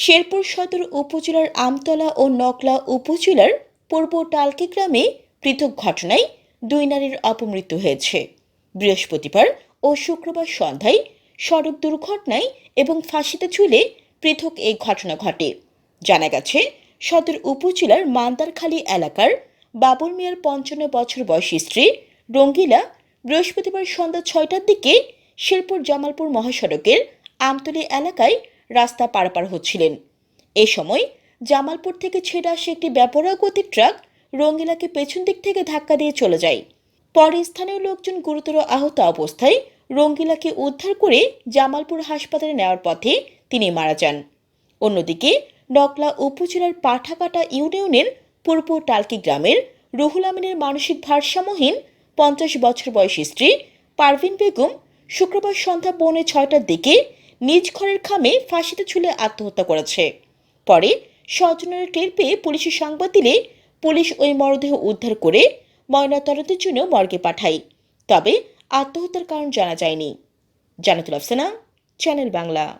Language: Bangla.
শেরপুর সদর উপজেলার আমতলা ও নকলা উপজেলার পূর্ব টালকি গ্রামে পৃথক ঘটনায় দুই নারীর অপমৃত্যু হয়েছে। বৃহস্পতিবার ও শুক্রবার সন্ধ্যায় সড়ক দুর্ঘটনায় এবং ফাঁসিতে ঝুলে পৃথক এই ঘটনা ঘটে। জানা গেছে, সদর উপজেলার মান্দারখালী এলাকার বাবুল মিয়ার পঞ্চান্ন বছর বয়সী স্ত্রী রঙ্গিলা বৃহস্পতিবার সন্ধ্যা ছয়টার দিকে শেরপুর জামালপুর মহাসড়কের আমতলী এলাকায় রাস্তা পারাপার হচ্ছিলেন। এ সময় জামালপুর থেকে ছেড়ে আসে একটি ব্যাপরা গতির ট্রাক রঙ্গিলাকে পেছন দিক থেকে ধাক্কা দিয়ে চলে যায়। পরে স্থানীয় লোকজন গুরুতর আহত অবস্থায় রঙ্গিলাকে উদ্ধার করে জামালপুর হাসপাতালে নেওয়ার পথে তিনি মারা যান। অন্যদিকে নকলা উপজেলার পাঠাকাটা ইউনিয়নের পূর্ব টালকি গ্রামের রুহুল আমিনের মানসিক ভারসাম্যহীন পঞ্চাশ বছর বয়সী স্ত্রী পারভিন বেগম শুক্রবার সন্ধ্যা পৌনে ছয়টার দিকে নিজ ঘরের খামে ফাঁসিতে ঝুলে আত্মহত্যা করেছে। পরে স্বজনের টের পেয়ে পুলিশের সংবাদ দিলে পুলিশ ওই মরদেহ উদ্ধার করে ময়নাতদন্তের জন্য মর্গে পাঠায়। তবে আত্মহত্যার কারণ জানা যায়নি। জানাতুল আফসানা, চ্যানেল বাংলা।